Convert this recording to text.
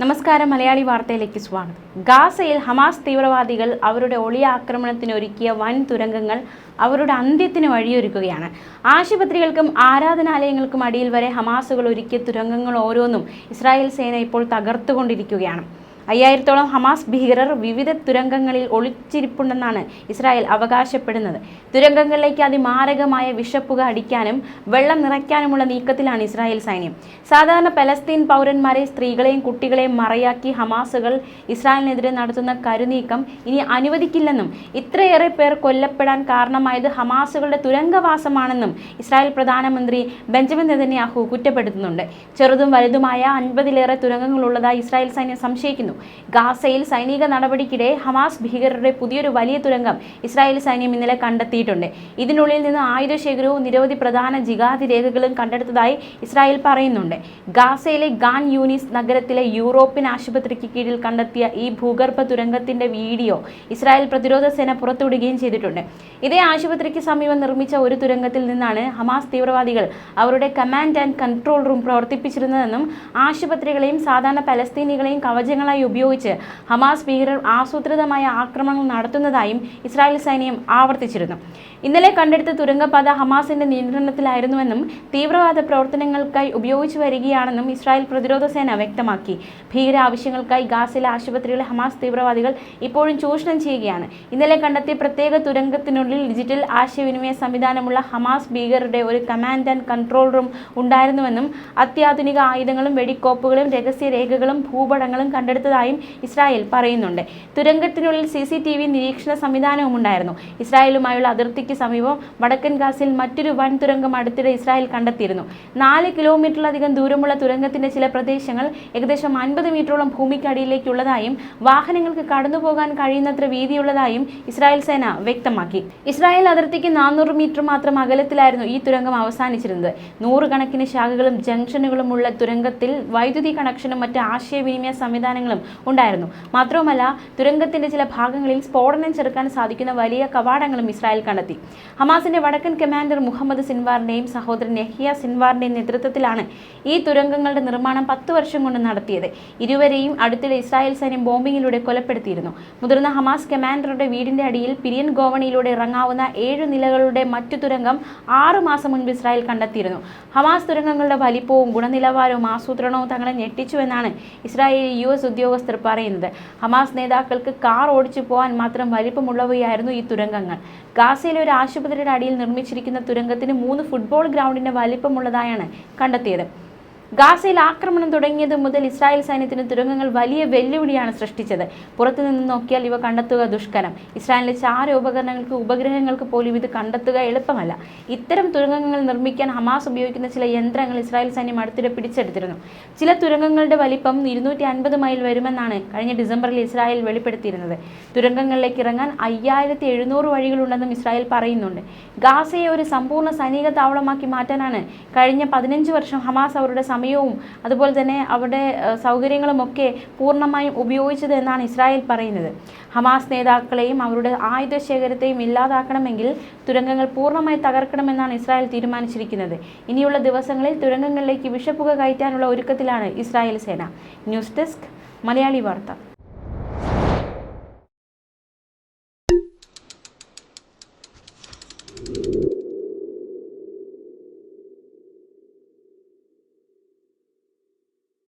നമസ്കാരം മലയാളി വാർത്തയിലേക്ക് സ്വാഗതം. ഗാസയിൽ ഹമാസ് തീവ്രവാദികൾ അവരുടെ ഒളിയ ആക്രമണത്തിന് ഒരുക്കിയ വൻ തുരങ്കങ്ങൾ അവരുടെ അന്ത്യത്തിന് വഴിയൊരുക്കുകയാണ്. ആശുപത്രികൾക്കും ആരാധനാലയങ്ങൾക്കും അടിയിൽ വരെ ഹമാസുകൾ ഒരുക്കിയ തുരങ്കങ്ങൾ ഓരോന്നും ഇസ്രായേൽ സേന ഇപ്പോൾ തകർത്തുകൊണ്ടിരിക്കുകയാണ്. അയ്യായിരത്തോളം ഹമാസ് ഭീകരർ വിവിധ തുരങ്കങ്ങളിൽ ഒളിച്ചിരിപ്പുണ്ടെന്നാണ് ഇസ്രായേൽ അവകാശപ്പെടുന്നത്. തുരങ്കങ്ങളിലേക്ക് അതിമാരകമായ വിഷപ്പുക അടിക്കാനും വെള്ളം നിറയ്ക്കാനുമുള്ള നീക്കത്തിലാണ് ഇസ്രായേൽ സൈന്യം. സാധാരണ പലസ്തീൻ പൗരന്മാരെ സ്ത്രീകളെയും കുട്ടികളെയും മറയാക്കി ഹമാസുകൾ ഇസ്രായേലിനെതിരെ നടത്തുന്ന കരുനീക്കം ഇനി അനുവദിക്കില്ലെന്നും ഇത്രയേറെ പേർ കൊല്ലപ്പെടാൻ കാരണമായത് ഹമാസുകളുടെ തുരങ്കവാസമാണെന്നും ഇസ്രായേൽ പ്രധാനമന്ത്രി ബെഞ്ചമിൻ നെതന്യാഹു കുറ്റപ്പെടുത്തുന്നുണ്ട്. ചെറുതും വലുതുമായ അൻപതിലേറെ തുരങ്കങ്ങളുള്ളതായി ഇസ്രായേൽ സൈന്യം സംശയിക്കുന്നു. ഗാസയിൽ സൈനിക നടപടിക്കിടെ ഹമാസ് ഭീകരരുടെ പുതിയൊരു വലിയ തുരങ്കം ഇസ്രായേൽ സൈന്യം ഇന്നലെ കണ്ടെത്തിയിട്ടുണ്ട്. ഇതിനുള്ളിൽ നിന്ന് ആയുധശേഖരവും നിരവധി പ്രധാന ജിഗാതി രേഖകളും കണ്ടെടുത്തതായി ഇസ്രായേൽ പറയുന്നുണ്ട്. ഗാസയിലെ ഗാൻ യൂനിസ് നഗരത്തിലെ യൂറോപ്യൻ ആശുപത്രിക്ക് കീഴിൽ കണ്ടെത്തിയ ഈ ഭൂഗർഭ തുരങ്കത്തിന്റെ വീഡിയോ ഇസ്രായേൽ പ്രതിരോധ സേന പുറത്തുവിടുകയും ചെയ്തിട്ടുണ്ട്. ഇതേ ആശുപത്രിക്ക് സമീപം നിർമ്മിച്ച ഒരു തുരങ്കത്തിൽ നിന്നാണ് ഹമാസ് തീവ്രവാദികൾ അവരുടെ കമാൻഡ് ആൻഡ് കൺട്രോൾ റൂം പ്രവർത്തിപ്പിച്ചിരുന്നതെന്നും ആശുപത്രികളെയും സാധാരണ പലസ്തീനികളെയും കവചങ്ങളായി ഉപയോഗിച്ച് ഹമാസ് ഭീകരർ ആസൂത്രിതമായ ആക്രമണങ്ങൾ നടത്തുന്നതായും ഇസ്രായേൽ സൈന്യം ആവർത്തിച്ചിരുന്നു. ഇന്നലെ കണ്ടെടുത്ത തുരങ്കപാത ഹമാസിന്റെ നിയന്ത്രണത്തിലായിരുന്നുവെന്നും തീവ്രവാദ പ്രവർത്തനങ്ങൾക്കായി ഉപയോഗിച്ചു വരികയാണെന്നും ഇസ്രായേൽ പ്രതിരോധ സേന വ്യക്തമാക്കി. ഭീകര ആവശ്യങ്ങൾക്കായി ഗാസിലെ ആശുപത്രികളെ ഹമാസ് തീവ്രവാദികൾ ഇപ്പോഴും ചൂഷണം ചെയ്യുകയാണ്. ഇന്നലെ കണ്ടെത്തിയ പ്രത്യേക തുരങ്കത്തിനുള്ളിൽ ഡിജിറ്റൽ ആശയവിനിമയ സംവിധാനമുള്ള ഹമാസ് ഭീകരരുടെ ഒരു കമാൻഡ് ആൻഡ് കൺട്രോൾ റൂം ഉണ്ടായിരുന്നുവെന്നും അത്യാധുനിക ആയുധങ്ങളും വെടിക്കോപ്പുകളും രഹസ്യ രേഖകളും ഭൂപടങ്ങളും കണ്ടെടുത്തതായും ഇസ്രായേൽ പറയുന്നുണ്ട്. തുരങ്കത്തിനുള്ളിൽ സി സി ടി വി നിരീക്ഷണ സംവിധാനവും ഉണ്ടായിരുന്നു. ഇസ്രായേലുമായുള്ള അതിർത്തിക്ക് സമീപം വടക്കൻ ഗാസിൽ മറ്റൊരു വൻ തുരങ്കം അടുത്തിടെ ഇസ്രായേൽ കണ്ടെത്തിയിരുന്നു. നാല് കിലോമീറ്ററിലധികം ദൂരമുള്ള തുരങ്കത്തിന്റെ ചില പ്രദേശങ്ങൾ ഏകദേശം അൻപത് മീറ്ററോളം ഭൂമിക്കടിയിലേക്കുള്ളതായും വാഹനങ്ങൾക്ക് കടന്നുപോകാൻ കഴിയുന്നത്ര വീതിയുള്ളതായും ഇസ്രായേൽ സേന വ്യക്തമാക്കി. ഇസ്രായേൽ അതിർത്തിക്ക് നാനൂറ് മീറ്റർ മാത്രം അകലത്തിലായിരുന്നു ഈ തുരങ്കം അവസാനിച്ചിരുന്നത്. നൂറുകണക്കിന് ശാഖകളും ജംഗ്ഷനുകളും ഉള്ള തുരങ്കത്തിൽ വൈദ്യുതി കണക്ഷനും മറ്റ് ആശയവിനിമയ സംവിധാനങ്ങളും ഉണ്ടായിരുന്നു. മാത്രവുമല്ല തുരങ്കത്തിന്റെ ചില ഭാഗങ്ങളിൽ സ്ഫോടനം ചെറുക്കാൻ സാധിക്കുന്ന വലിയ കവാടങ്ങളും ഇസ്രായേൽ കണ്ടെത്തി. ഹമാസിന്റെ വടക്കൻ കമാൻഡർ മുഹമ്മദ് സിൻവാറിന്റെയും സഹോദരൻ നെഹിയ സിൻവാറിന്റെയും നേതൃത്വത്തിലാണ് ഈ തുരങ്കങ്ങളുടെ നിർമ്മാണം പത്ത് വർഷം കൊണ്ട് നടത്തിയത്. ഇരുവരെയും അടുത്തിടെ ഇസ്രായേൽ സൈന്യം ബോംബിങ്ങിലൂടെ കൊലപ്പെടുത്തിയിരുന്നു. മുതിർന്ന ഹമാസ് കമാൻഡറുടെ വീടിന്റെ അടിയിൽ പിരിയൻ ഗോവണിയിലൂടെ ഇറങ്ങാവുന്ന ഏഴ് നിലകളുടെ മറ്റു തുരങ്കം ആറു മാസം മുൻപ് ഇസ്രായേൽ കണ്ടെത്തിയിരുന്നു. ഹമാസ് തുരങ്കങ്ങളുടെ വലിപ്പവും ഗുണനിലവാരവും ആസൂത്രണവും തങ്ങളെ ഞെട്ടിച്ചുവെന്നാണ് ഇസ്രായേലി യു എസ് ഉദ്യോഗസ്ഥർ പറയുന്നത്. ഹമാസ് നേതാക്കൾക്ക് കാർ ഓടിച്ചു പോകാൻ മാത്രം വലിപ്പമുള്ളവയായിരുന്നു ഈ തുരങ്കങ്ങൾ. ഗാസയിലെ ഒരു ആശുപത്രിയുടെ അടിയിൽ നിർമ്മിച്ചിരിക്കുന്ന തുരങ്കത്തിന് മൂന്ന് ഫുട്ബോൾ ഗ്രൗണ്ടിന്റെ വലിപ്പമുള്ളതായാണ് കണ്ടെത്തിയത്. ഗാസയിൽ ആക്രമണം തുടങ്ങിയത് മുതൽ ഇസ്രായേൽ സൈന്യത്തിന് തുരങ്കങ്ങൾ വലിയ വെല്ലുവിളിയാണ് സൃഷ്ടിച്ചത്. പുറത്തുനിന്ന് നോക്കിയാൽ ഇവ കണ്ടെത്തുക ദുഷ്കരം. ഇസ്രായേലിലെ ചാര ഉപകരണങ്ങൾക്ക് ഉപഗ്രഹങ്ങൾക്ക് പോലും ഇത് കണ്ടെത്തുക എളുപ്പമല്ല. ഇത്തരം തുരങ്കങ്ങൾ നിർമ്മിക്കാൻ ഹമാസ് ഉപയോഗിക്കുന്ന ചില യന്ത്രങ്ങൾ ഇസ്രായേൽ സൈന്യം അടുത്തിടെ പിടിച്ചെടുത്തിരുന്നു. ചില തുരങ്കങ്ങളുടെ വലിപ്പം ഇരുന്നൂറ്റി അൻപത് മൈൽ വരുമെന്നാണ് കഴിഞ്ഞ ഡിസംബറിൽ ഇസ്രായേൽ വെളിപ്പെടുത്തിയിരുന്നത്. തുരങ്കങ്ങളിലേക്ക് ഇറങ്ങാൻ അയ്യായിരത്തി എഴുന്നൂറ് വഴികളുണ്ടെന്നും ഇസ്രായേൽ പറയുന്നുണ്ട്. ഗാസയെ ഒരു സമ്പൂർണ സൈനിക താവളമാക്കി മാറ്റാനാണ് കഴിഞ്ഞ പതിനഞ്ച് വർഷം ഹമാസ് അവരുടെ സമയവും അതുപോലെ തന്നെ അവരുടെ ഏഹ്, സൗകര്യങ്ങളുമൊക്കെ പൂർണമായും ഉപയോഗിച്ചത് എന്നാണ് ഇസ്രായേൽ പറയുന്നത്. ഹമാസ് നേതാക്കളെയും അവരുടെ ആയുധ ശേഖരത്തെയും ഇല്ലാതാക്കണമെങ്കിൽ തുരങ്കങ്ങൾ പൂർണമായി തകർക്കണമെന്നാണ് ഇസ്രായേൽ തീരുമാനിച്ചിരിക്കുന്നത്. ഇനിയുള്ള ദിവസങ്ങളിൽ തുരങ്കങ്ങളിലേക്ക് വിഷപ്പുക കയറ്റാനുള്ള ഒരുക്കത്തിലാണ് ഇസ്രായേൽ സേന. ന്യൂസ് ഡെസ്ക് മലയാളി വാർത്ത.